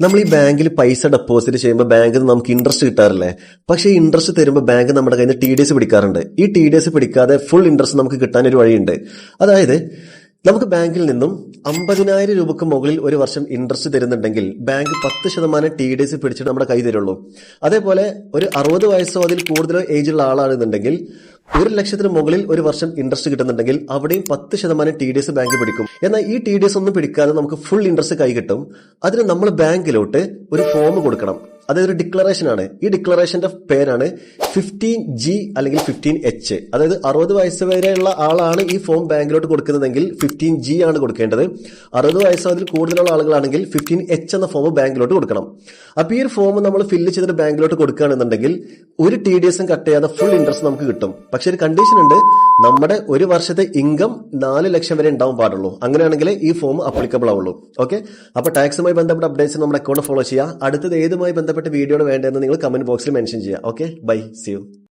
നമ്മൾ ഈ ബാങ്കിൽ പൈസ ഡെപ്പോസിറ്റ് ചെയ്യുമ്പോൾ ബാങ്കിൽ നിന്ന് നമുക്ക് ഇൻട്രസ്റ്റ് കിട്ടാറില്ലേ? പക്ഷേ ഇൻട്രസ്റ്റ് തരുമ്പോൾ ബാങ്ക് നമ്മുടെ കയ്യിൽ നിന്ന് ടി ഡി എസ് പിടിക്കാറുണ്ട്. ഈ ടി ഡി എസ് പിടിക്കാതെ ഫുൾ ഇൻട്രസ്റ്റ് നമുക്ക് കിട്ടാൻ ഒരു വഴിയുണ്ട്. അതായത് നമുക്ക് ബാങ്കിൽ നിന്നും അമ്പതിനായിരം രൂപക്ക് മുകളിൽ ഒരു വർഷം ഇൻട്രസ്റ്റ് തരുന്നുണ്ടെങ്കിൽ ബാങ്ക് പത്ത് ശതമാനം ടി ഡി എസ് പിടിച്ചിട്ട് നമ്മുടെ കൈ തരുള്ളൂ. അതേപോലെ ഒരു അറുപത് വയസ്സോ അതിൽ കൂടുതലോ ഏജുള്ള ആളാണെന്നുണ്ടെങ്കിൽ ഒരു ലക്ഷത്തിന് മുകളിൽ ഒരു വർഷം ഇൻട്രസ്റ്റ് കിട്ടുന്നുണ്ടെങ്കിൽ അവിടെയും പത്ത് ശതമാനം ടി ഡി എസ് ബാങ്ക് പിടിക്കും. എന്നാൽ ഈ ടി ഡി എസ് ഒന്നും പിടിക്കാതെ നമുക്ക് ഫുൾ ഇൻട്രസ്റ്റ് കൈ കിട്ടും. അതിന് നമ്മൾ ബാങ്കിലോട്ട് ഒരു ഫോം കൊടുക്കണം. അതായത് ഒരു ഡിക്ലറേഷൻ ആണ്. ഈ ഡിക്ലറേഷന്റെ പേരാണ് ഫിഫ്റ്റീൻ ജി അല്ലെങ്കിൽ ഫിഫ്റ്റീൻ എച്ച് അതായത് അറുപത് വയസ്സ് വരെയുള്ള ആളാണ് ഈ ഫോം ബാങ്കിലോട്ട് കൊടുക്കുന്നതെങ്കിൽ ഫിഫ്റ്റീൻ ജി ആണ് കൊടുക്കേണ്ടത്. അറുപത് വയസ്സോ അതിൽ കൂടുതലുള്ള ആളുകളാണെങ്കിൽ ഫിഫ്റ്റീൻ എച്ച് എന്ന ഫോം ബാങ്കിലോട്ട് കൊടുക്കണം. അപ്പോൾ ഈ ഒരു ഫോം നമ്മൾ ഫില്ല് ചെയ്തിട്ട് ബാങ്കിലോട്ട് കൊടുക്കുകയാണെന്നുണ്ടെങ്കിൽ ഒരു ടി ഡി എസും കട്ട് ചെയ്യാതെ ഫുൾ ഇൻട്രസ്റ്റ് നമുക്ക് കിട്ടും. പക്ഷെ ഒരു കണ്ടീഷൻ ഉണ്ട്. നമ്മുടെ ഒരു വർഷത്തെ ഇൻകം നാല് ലക്ഷം വരെ ഉണ്ടാവാൻ പാടുള്ളൂ. അങ്ങനെയാണെങ്കിൽ ഈ ഫോം അപ്ലിക്കബിൾ ആവുള്ളൂ. ഓക്കെ അപ്പോൾ ടാക്സുമായി ബന്ധപ്പെട്ട അപ്ഡേറ്റ്സ് നമ്മുടെ അക്കൗണ്ട് ഫോളോ ചെയ്യുക. അടുത്തത് ഏതുമായി ബന്ധപ്പെട്ട വീഡിയോ വേണ്ടതെന്ന് നിങ്ങൾ കമന്റ് ബോക്സിൽ മെൻഷൻ ചെയ്യുക. Okay bye sealed.